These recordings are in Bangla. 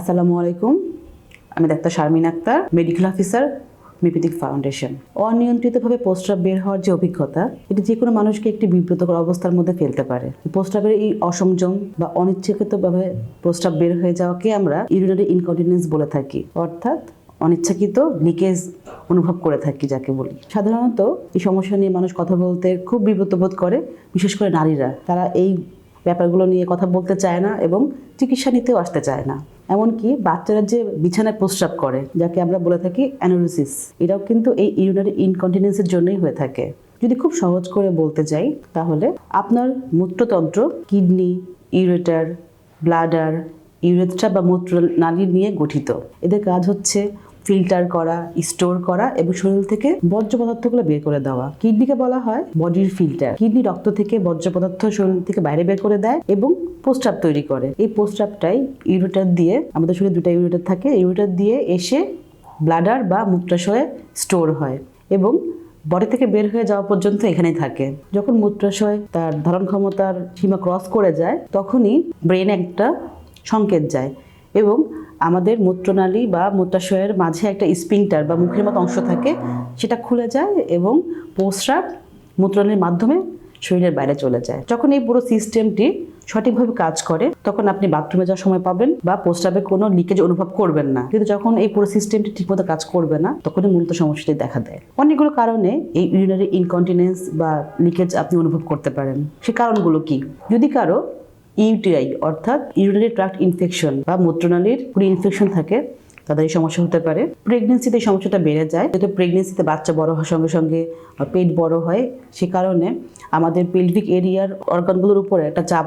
আসসালামু আলাইকুম। আমি doctor Sharmin Akter medical officer মিপিদিক foundation অনিয়ন্ত্রিতভাবে প্রস্রাব বের হওয়ার যে অভিজ্ঞতা, এটি যে কোনো মানুষকে একটি বিব্রতকর অবস্থার মধ্যে ফেলতে পারে। প্রস্রাবের এই অসংযম বা অনিচ্ছাকৃতভাবে প্রস্রাব বের হয়ে যাওয়াকে আমরা ইউরিনারি ইনকন্টিনেন্স বলে থাকি। অর্থাৎ অনিচ্ছাকৃত লিকেজ অনুভব করে থাকি যাকে বলি। সাধারণত এই সমস্যা নিয়ে মানুষ কথা বলতে খুব বিব্রত বোধ করে, বিশেষ করে নারীরা। তারা এই ব্যাপারগুলো নিয়ে কথা বলতে চায় না এবং চিকিৎসা নিতেও আসতে চায় না। এমনকি বাচ্চারা যে বিছানায় প্রস্রাব করে, যাকে আমরা বলে থাকি অ্যানোরিসিস, এটাও কিন্তু এই ইউরিনারি ইনকন্টিনেন্সের জন্যই হয়ে থাকে। যদি খুব সহজ করে বলতে যাই, তাহলে আপনার মূত্রতন্ত্র, কিডনি, ইউরেটার, ব্লাডার, ইউরেথ্রা বা মূত্র নালী নিয়ে গঠিত। এদের কাজ হচ্ছে ফিল্টার করা, স্টোর করা এবং শরীর থেকে বর্জ্য পদার্থগুলো বের করে দেওয়া। কিডনিকে বলা হয় বডির ফিল্টার। কিডনি রক্ত থেকে বর্জ্য পদার্থ শরীর থেকে বাইরে বের করে দেয় এবং প্রস্রাব তৈরি করে। এই প্রস্রাবটাই ইউরেটার দিয়ে, আমাদের শরীরে দুটা ইউরেটার থাকে ইউরেটার দিয়ে এসে ব্লাডার বা মূত্রাশয়ে স্টোর হয় এবং বডি থেকে বের হয়ে যাওয়া পর্যন্ত এখানেই থাকে। যখন মূত্রাশয় তার ধারণ ক্ষমতার সীমা ক্রস করে যায়, তখনই ব্রেন একটা সংকেত যায়। এবং আমাদের মূত্রনালী বা মূত্রাশয়ের মাঝে একটা স্পিংটার বা মুখের মতো অংশ থাকে, সেটা খুলে যায় এবং প্রস্রাব মূত্রনালীর মাধ্যমে শরীরের বাইরে চলে যায়। যখন এই পুরো সিস্টেমটি সঠিকভাবে কাজ করে, তখন আপনি বাথরুমে যাওয়ার সময় পাবেন বা প্রস্রাবে কোনো লিকেজ অনুভব করবেন না। কিন্তু যখন এই পুরো সিস্টেমটি ঠিকমতো কাজ করবে না, তখনই মূলত সমস্যাটি দেখা দেয়। অনেকগুলো কারণে এই ইউরিনারি ইনকন্টিনেন্স বা লিকেজ আপনি অনুভব করতে পারেন। সে কারণগুলো কি? যদি কারও ইউটিআই, অর্থাৎ ইউরিনারি ট্রাক্ট ইনফেকশন বা মূত্রনালীর পুরো ইনফেকশন থাকে, তাদের এই সমস্যা হতে পারে। প্রেগনেন্সিতে এই সমস্যাটা বেড়ে যায়। যেহেতু প্রেগনেন্সিতে বাচ্চা বড় হওয়ার সঙ্গে সঙ্গে পেট বড় হয়, সে কারণে আমাদের পেলভিক এরিয়ার অর্গানগুলোর উপরে একটা চাপ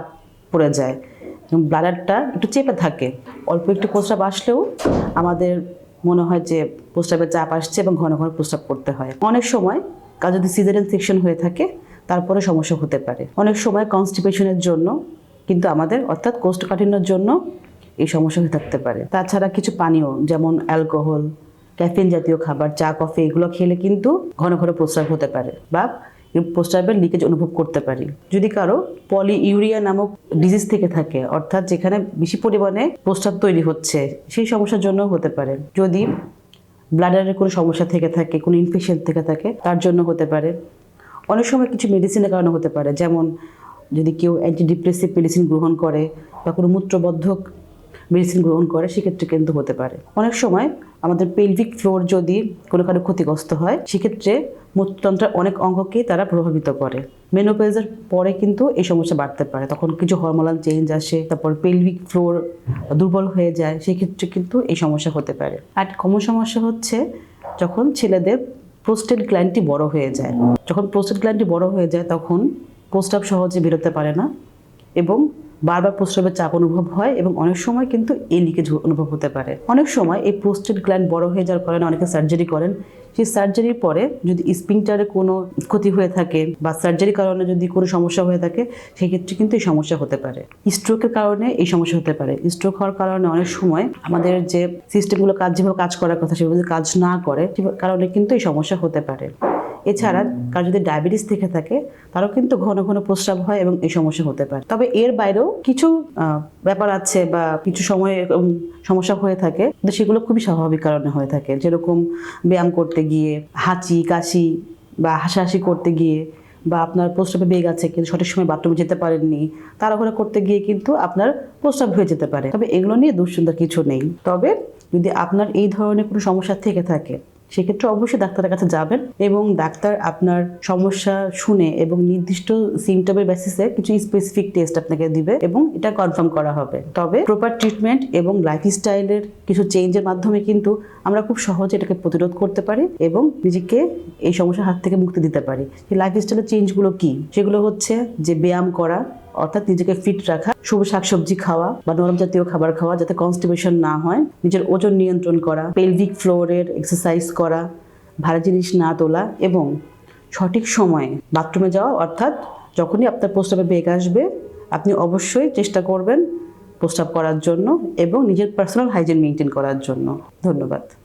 পড়ে যায়। ব্লাডারটা একটু চেপে থাকে। অল্প একটু প্রস্রাব আসলেও আমাদের মনে হয় যে প্রস্রাবের চাপ আসছে এবং ঘন ঘন প্রস্রাব করতে হয়। অনেক সময় কাজ যদি সিজারেন সেকশন হয়ে থাকে তারপরে সমস্যা হতে পারে। অনেক সময় কনস্টিপেশনের জন্য কিন্তু আমাদের অর্থাৎ কোষ্ঠকাঠিন্যর জন্য এই সমস্যা হয়ে থাকতে পারে। তাছাড়া কিছু পানীয়, যেমন অ্যালকোহল ক্যাফিন জাতীয় খাবার, চা কফি এগুলো খেলে কিন্তু ঘন ঘন প্রস্রাব হতে পারে বা প্রস্রাবের লিকেজ অনুভব করতে পারি। যদি কারও পলি ইউরিয়া নামক ডিজিজ থেকে থাকে, অর্থাৎ যেখানে বেশি পরিমাণে প্রস্রাব তৈরি হচ্ছে, সেই সমস্যার জন্য হতে পারে। যদি ব্লাডারের কোনো সমস্যা থেকে থাকে, কোনো ইনফেকশন থেকে থাকে, তার জন্য হতে পারে। অনেক সময় কিছু মেডিসিনের কারণে হতে পারে, যেমন যদি কেউ অ্যান্টিডিপ্রেসিভ মেডিসিন গ্রহণ করে বা কোনো মূত্রবদ্ধক মেডিসিন গ্রহণ করে, সেক্ষেত্রে কিন্তু হতে পারে। অনেক সময় আমাদের পেলভিক ফ্লোর যদি কোনো কারও ক্ষতিগ্রস্ত হয়, সেক্ষেত্রে মূত্রতন্ত্রের অনেক অঙ্গকেই তারা প্রভাবিত করে। মেনোপেজের পরে কিন্তু এই সমস্যা বাড়তে পারে। তখন কিছু হরমোনাল চেঞ্জ আসে, তারপর পেলভিক ফ্লোর দুর্বল হয়ে যায়, সেক্ষেত্রে কিন্তু এই সমস্যা হতে পারে। আর কমন সমস্যা হচ্ছে যখন ছেলেদের প্রোস্টেট গ্ল্যান্ডটি বড় হয়ে যায়। যখন প্রোস্টেট গ্ল্যান্ডটি বড় হয়ে যায়, তখন প্রস্রাব সহজে বেরোতে পারে না এবং বারবার প্রস্রাবের চাপ অনুভব হয় এবং অনেক সময় কিন্তু এই লিকেজ অনুভব হতে পারে। অনেক সময় এই প্রোস্টেট গ্ল্যান্ড বড় হয়ে যাওয়ার কারণে অনেকে সার্জারি করেন। সেই সার্জারির পরে যদি স্পিংটারে কোনো ক্ষতি হয়ে থাকে বা সার্জারির কারণে যদি কোনো সমস্যা হয়ে থাকে, সেক্ষেত্রে কিন্তু এই সমস্যা হতে পারে। স্ট্রোকের কারণে এই সমস্যা হতে পারে। স্ট্রোক হওয়ার কারণে অনেক সময় আমাদের যে সিস্টেমগুলো কাজ যেভাবে কাজ করার কথা, সেভাবে কাজ না করে সে কারণে কিন্তু এই সমস্যা হতে পারে। এছাড়া কার যদি ডায়াবেটিস থেকে থাকে তারও কিন্তু ঘন ঘন প্রস্রাব হয় এবং এই সমস্যা হতে পারে। তবে এর বাইরেও কিছু ব্যাপার আছে বা কিছু সময় সমস্যা হয়ে থাকে কিন্তু সেগুলো খুবই স্বাভাবিক কারণে হয়ে থাকে। যেরকম ব্যায়াম করতে গিয়ে হাঁচি কাশি বা হাসাহাসি করতে গিয়ে বা আপনার প্রস্রাবে বেগ আছে কিন্তু সঠিক সময় বাথরুমে যেতে পারেননি তাড়াহুড়া করতে গিয়ে কিন্তু আপনার প্রস্রাব হয়ে যেতে পারে। তবে এগুলো নিয়ে দুশ্চিন্তার কিছু নেই। তবে যদি আপনার এই ধরনের কোনো সমস্যা থেকে থাকে সেক্ষেত্রে অবশ্যই ডাক্তারের কাছে যাবেন এবং ডাক্তার আপনার সমস্যা শুনে এবং নির্দিষ্ট সিমটমের বেসিসে কিছু স্পেসিফিক টেস্ট আপনাকে দিবে এবং এটা কনফার্ম করা হবে। তবে প্রপার ট্রিটমেন্ট এবং লাইফস্টাইলের কিছু চেঞ্জের মাধ্যমে কিন্তু আমরা খুব সহজে এটাকে প্রতিরোধ করতে পারি এবং নিজেকে এই সমস্যার হাত থেকে মুক্তি দিতে পারি। এই লাইফস্টাইলের চেঞ্জগুলো কি? সেগুলো হচ্ছে যে ব্যায়াম করা অর্থাৎ নিজেকে ফিট রাখা সবুজ শাকসবজি খাওয়া বা নরম জাতীয় খাবার খাওয়া যাতে কনস্টিপেশন না হয়, নিজের ওজন নিয়ন্ত্রণ করা পেলভিক ফ্লোরের এক্সারসাইজ করা ভারী জিনিস না তোলা এবং সঠিক সময়ে বাথরুমে যাওয়া, অর্থাৎ যখনই আপনার প্রস্রাবে বেগ আসবে, আপনি অবশ্যই চেষ্টা করবেন প্রস্রাব করার জন্য এবং নিজের পার্সোনাল হাইজিন মেনটেন করার জন্য। ধন্যবাদ।